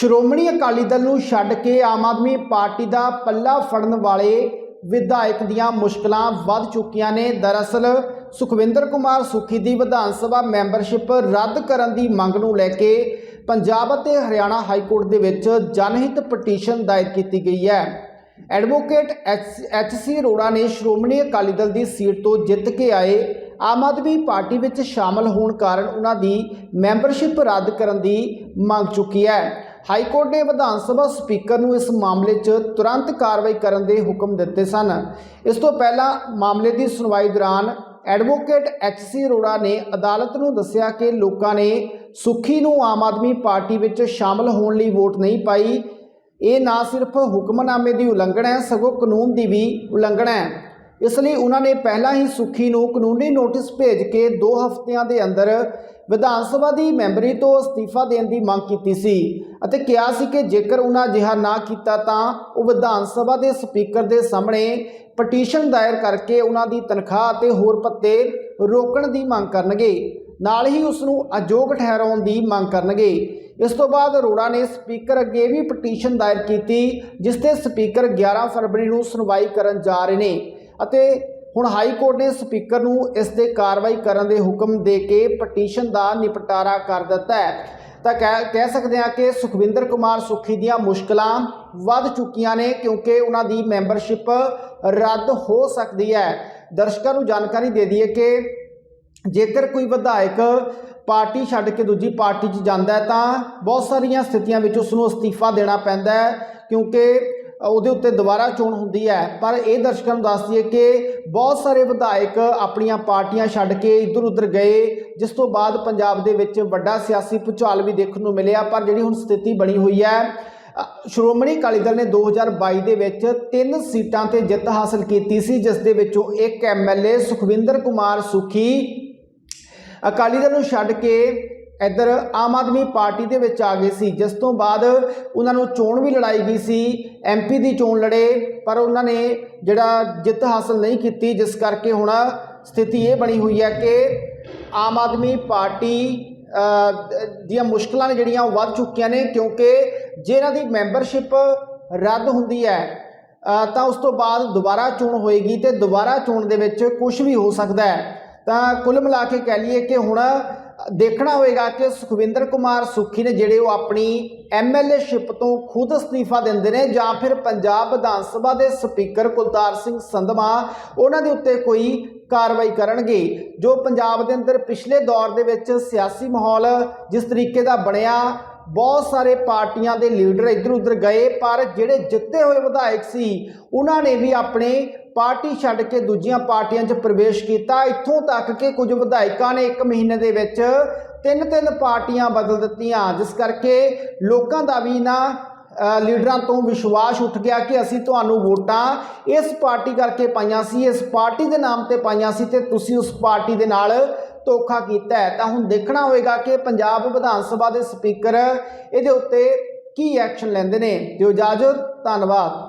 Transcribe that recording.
ਸ਼੍ਰੋਮਣੀ ਅਕਾਲੀ ਦਲ ਨੂੰ ਛੱਡ ਕੇ ਆਮ ਆਦਮੀ ਪਾਰਟੀ ਦਾ ਪੱਲਾ ਫੜਨ ਵਾਲੇ ਵਿਧਾਇਕ ਦੀਆਂ ਮੁਸ਼ਕਲਾਂ ਵੱਧ ਚੁੱਕੀਆਂ ਨੇ। ਦਰਅਸਲ, ਸੁਖਵਿੰਦਰ ਕੁਮਾਰ ਸੁਖੀ ਦੀ ਵਿਧਾਨ ਸਭਾ ਮੈਂਬਰਸ਼ਿਪ ਰੱਦ ਕਰਨ ਦੀ ਮੰਗ ਨੂੰ ਲੈ ਕੇ ਪੰਜਾਬ ਅਤੇ ਹਰਿਆਣਾ ਹਾਈ ਕੋਰਟ ਦੇ ਵਿੱਚ ਜਨਹਿਤ ਪਟੀਸ਼ਨ ਦਾਇਰ ਕੀਤੀ ਗਈ ਹੈ। ਐਡਵੋਕੇਟ ਐਚ ਸੀ ਅਰੋੜਾ ਨੇ ਸ਼੍ਰੋਮਣੀ ਅਕਾਲੀ ਦਲ ਦੀ ਸੀਟ ਤੋਂ ਜਿੱਤ ਕੇ ਆਏ ਆਮ ਆਦਮੀ ਪਾਰਟੀ ਵਿੱਚ ਸ਼ਾਮਲ ਹੋਣ ਕਾਰਨ ਉਹਨਾਂ ਦੀ ਮੈਂਬਰਸ਼ਿਪ ਰੱਦ ਕਰਨ ਦੀ ਮੰਗ ਚੁੱਕੀ ਹੈ। ਹਾਈ ਕੋਰਟ ਨੇ ਵਿਧਾਨ ਸਭਾ ਸਪੀਕਰ ਨੂੰ ਇਸ ਮਾਮਲੇ 'ਚ ਤੁਰੰਤ ਕਾਰਵਾਈ ਕਰਨ ਦੇ ਹੁਕਮ ਦਿੱਤੇ ਸਨ। ਇਸ ਤੋਂ ਪਹਿਲਾਂ ਮਾਮਲੇ ਦੀ ਸੁਣਵਾਈ ਦੌਰਾਨ ਐਡਵੋਕੇਟ ਐਚ ਸੀ ਅਰੋੜਾ ਨੇ ਅਦਾਲਤ ਨੂੰ ਦੱਸਿਆ ਕਿ ਲੋਕਾਂ ਨੇ ਸੁਖੀ ਨੂੰ ਆਮ ਆਦਮੀ ਪਾਰਟੀ ਵਿੱਚ ਸ਼ਾਮਲ ਹੋਣ ਲਈ ਵੋਟ ਨਹੀਂ ਪਾਈ। ਇਹ ਨਾ ਸਿਰਫ ਹੁਕਮਨਾਮੇ ਦੀ ਉਲੰਘਣਾ ਹੈ, ਸਗੋਂ ਕਾਨੂੰਨ ਦੀ ਵੀ ਉਲੰਘਣਾ ਹੈ। ਇਸ ਲਈ ਉਹਨਾਂ ਨੇ ਪਹਿਲਾਂ ਹੀ ਸੁਖੀ ਨੂੰ ਕਾਨੂੰਨੀ ਨੋਟਿਸ ਭੇਜ ਕੇ 2 ਹਫ਼ਤਿਆਂ ਦੇ ਅੰਦਰ ਵਿਧਾਨ ਸਭਾ ਦੀ ਮੈਂਬਰੀ ਤੋਂ ਅਸਤੀਫਾ ਦੇਣ ਦੀ ਮੰਗ ਕੀਤੀ ਸੀ ਅਤੇ ਕਿਹਾ ਸੀ ਕਿ ਜੇਕਰ ਉਹਨਾਂ ਅਜਿਹਾ ਨਾ ਕੀਤਾ ਤਾਂ ਉਹ ਵਿਧਾਨ ਸਭਾ ਦੇ ਸਪੀਕਰ ਦੇ ਸਾਹਮਣੇ ਪਟੀਸ਼ਨ ਦਾਇਰ ਕਰਕੇ ਉਹਨਾਂ ਦੀ ਤਨਖਾਹ ਅਤੇ ਹੋਰ ਪੱਤੇ ਰੋਕਣ ਦੀ ਮੰਗ ਕਰਨਗੇ। ਨਾਲ ਹੀ ਉਸ ਨੂੰ ਅਯੋਗ ਠਹਿਰਾਉਣ ਦੀ ਮੰਗ ਕਰਨਗੇ। ਇਸ ਤੋਂ ਬਾਅਦ ਅਰੋੜਾ ਨੇ ਸਪੀਕਰ ਅੱਗੇ ਵੀ ਪਟੀਸ਼ਨ ਦਾਇਰ ਕੀਤੀ, ਜਿਸ ਤੇ ਸਪੀਕਰ 11 ਫਰਵਰੀ ਨੂੰ ਸੁਣਵਾਈ ਕਰਨ ਜਾ ਰਹੇ ਨੇ। ਅਤੇ ਹੁਣ ਹਾਈ ਕੋਰਟ ਨੇ ਸਪੀਕਰ ਨੂੰ ਇਸ ਤੇ ਕਾਰਵਾਈ ਕਰਨ ਦੇ ਹੁਕਮ ਦੇ ਕੇ ਪਟੀਸ਼ਨ ਦਾ ਨਿਪਟਾਰਾ ਕਰ ਦਿੱਤਾ ਹੈ। ਤਾਂ ਕਹਿ ਕਹਿ ਸਕਦੇ ਹਾਂ ਕਿ ਸੁਖਵਿੰਦਰ ਕੁਮਾਰ ਸੁਖੀ ਦੀਆਂ ਮੁਸ਼ਕਲਾਂ ਵੱਧ ਚੁੱਕੀਆਂ ਨੇ ਕਿਉਂਕਿ ਉਹਨਾਂ ਦੀ ਮੈਂਬਰਸ਼ਿਪ ਰੱਦ ਹੋ ਸਕਦੀ ਹੈ। ਦਰਸ਼ਕਾਂ ਨੂੰ ਜਾਣਕਾਰੀ ਦੇ ਦਈਏ ਕਿ ਜੇਕਰ ਕੋਈ ਵਿਧਾਇਕ ਪਾਰਟੀ ਛੱਡ ਕੇ ਦੂਜੀ ਪਾਰਟੀ 'ਚ ਜਾਂਦਾ ਹੈ ਤਾਂ ਬਹੁਤ ਸਾਰੀਆਂ ਸਥਿਤੀਆਂ ਵਿੱਚ ਉਸ ਨੂੰ ਅਸਤੀਫਾ ਦੇਣਾ ਪੈਂਦਾ ਹੈ ਕਿਉਂਕਿ ਉਹਦੇ ਉੱਤੇ ਦੁਬਾਰਾ ਚੋਣ ਹੁੰਦੀ ਹੈ। ਪਰ ਇਹ ਦਰਸ਼ਕਾਂ ਨੂੰ ਦੱਸ ਦਈਏ ਕਿ ਬਹੁਤ ਸਾਰੇ ਵਿਧਾਇਕ ਆਪਣੀਆਂ ਪਾਰਟੀਆਂ ਛੱਡ ਕੇ ਇੱਧਰ ਉੱਧਰ ਗਏ, ਜਿਸ ਤੋਂ ਬਾਅਦ ਪੰਜਾਬ ਦੇ ਵਿੱਚ ਵੱਡਾ ਸਿਆਸੀ ਭੁਚਾਲ ਵੀ ਦੇਖਣ ਨੂੰ ਮਿਲਿਆ। ਪਰ ਜਿਹੜੀ ਹੁਣ ਸਥਿਤੀ ਬਣੀ ਹੋਈ ਹੈ ਸ਼੍ਰੋਮਣੀ ਅਕਾਲੀ ਦਲ ਨੇ 2022 ਦੇ ਵਿੱਚ ਤਿੰਨ ਸੀਟਾਂ ਤੇ ਜਿੱਤ ਹਾਸਲ ਕੀਤੀ ਸੀ, ਜਿਸ ਦੇ ਵਿੱਚੋਂ ਇੱਕ ਐਮਐਲਏ ਸੁਖਵਿੰਦਰ ਕੁਮਾਰ ਸੁਖੀ ਅਕਾਲੀ ਦਲ ਨੂੰ ਛੱਡ ਕੇ ਇੱਧਰ ਆਮ ਆਦਮੀ ਪਾਰਟੀ ਦੇ ਵਿੱਚ ਆ ਗਏ ਸੀ। ਜਿਸ ਤੋਂ ਬਾਅਦ ਉਹਨਾਂ ਨੂੰ ਚੋਣ ਵੀ ਲੜਾਈ ਗਈ ਸੀ। ਐਮਪੀ ਦੀ ਚੋਣ ਲੜੇ, ਪਰ ਉਹਨਾਂ ਨੇ ਜਿਹੜਾ ਜਿੱਤ ਹਾਸਲ ਨਹੀਂ ਕੀਤੀ, ਜਿਸ ਕਰਕੇ ਹੁਣ ਸਥਿਤੀ ਇਹ ਬਣੀ ਹੋਈ ਹੈ ਕਿ ਆਮ ਆਦਮੀ ਪਾਰਟੀ ਦੀਆਂ ਮੁਸ਼ਕਲਾਂ ਨੇ ਜਿਹੜੀਆਂ ਉਹ ਵੱਧ ਚੁੱਕੀਆਂ ਨੇ, ਕਿਉਂਕਿ ਜੇ ਇਹਨਾਂ ਦੀ ਮੈਂਬਰਸ਼ਿਪ ਰੱਦ ਹੁੰਦੀ ਹੈ ਤਾਂ ਉਸ ਤੋਂ ਬਾਅਦ ਦੁਬਾਰਾ ਚੋਣ ਹੋਏਗੀ ਤੇ ਦੁਬਾਰਾ ਚੋਣ ਦੇ ਵਿੱਚ ਕੁਝ ਵੀ ਹੋ ਸਕਦਾ ਹੈ। ਤਾਂ ਕੁੱਲ ਮਿਲਾ ਕੇ ਕਹਿ ਲਈਏ ਕਿ ਹੁਣ ਦੇਖਣਾ ਹੋਏਗਾ ਕਿ ਸੁਖਵਿੰਦਰ ਕੁਮਾਰ ਸੁੱਖੀ ਨੇ ਜਿਹੜੇ ਉਹ ਆਪਣੀ ਐਮਐਲਏਸ਼ਿਪ ਤੋਂ ਖੁਦ ਅਸਤੀਫਾ ਦਿੰਦੇ ਨੇ ਜਾਂ ਫਿਰ ਪੰਜਾਬ ਵਿਧਾਨ ਸਭਾ ਦੇ ਸਪੀਕਰ ਕੁਲਤਾਰ ਸਿੰਘ ਸੰਧਮਾ ਉਹਨਾਂ ਦੇ ਉੱਤੇ ਕੋਈ ਕਾਰਵਾਈ ਕਰਨਗੇ। ਜੋ ਪੰਜਾਬ ਦੇ ਅੰਦਰ ਪਿਛਲੇ ਦੌਰ ਦੇ ਵਿੱਚ ਸਿਆਸੀ ਮਾਹੌਲ ਜਿਸ ਤਰੀਕੇ ਦਾ ਬਣਿਆ, ਬਹੁਤ ਸਾਰੇ ਪਾਰਟੀਆਂ ਦੇ ਲੀਡਰ ਇੱਧਰ ਉੱਧਰ ਗਏ, ਪਰ ਜਿਹੜੇ ਜਿੱਤੇ ਹੋਏ ਵਿਧਾਇਕ ਸੀ, ਉਹਨਾਂ ਨੇ ਵੀ ਆਪਣੇ ਪਾਰਟੀ ਛੱਡ ਕੇ ਦੂਜੀਆਂ ਪਾਰਟੀਆਂ 'ਚ ਪ੍ਰਵੇਸ਼ ਕੀਤਾ। ਇੱਥੋਂ ਤੱਕ ਕਿ ਕੁਝ ਵਿਧਾਇਕਾਂ ਨੇ 1 ਮਹੀਨੇ ਦੇ ਵਿੱਚ ਤਿੰਨ ਤਿੰਨ ਪਾਰਟੀਆਂ ਬਦਲ ਦਿੱਤੀਆਂ, ਜਿਸ ਕਰਕੇ ਲੋਕਾਂ ਦਾ ਵੀ ਨਾ ਲੀਡਰਾਂ ਤੋਂ ਵਿਸ਼ਵਾਸ ਉੱਠ ਗਿਆ ਕਿ ਅਸੀਂ ਤੁਹਾਨੂੰ ਵੋਟਾਂ ਇਸ ਪਾਰਟੀ ਕਰਕੇ ਪਾਈਆਂ ਸੀ, ਇਸ ਪਾਰਟੀ ਦੇ ਨਾਮ ਤੇ ਪਾਈਆਂ ਸੀ ਤੇ ਤੁਸੀਂ ਉਸ ਪਾਰਟੀ ਦੇ ਨਾਲ ਧੋਖਾ ਕੀਤਾ ਹੈ। ਤਾਂ ਹੁਣ ਦੇਖਣਾ ਹੋਏਗਾ ਕਿ ਪੰਜਾਬ ਵਿਧਾਨ ਸਭਾ ਦੇ ਸਪੀਕਰ ਇਹਦੇ ਉੱਤੇ ਕੀ ਐਕਸ਼ਨ ਲੈਂਦੇ ਨੇ। ਦਿਓ ਇਜਾਜ਼ਤ, ਧੰਨਵਾਦ।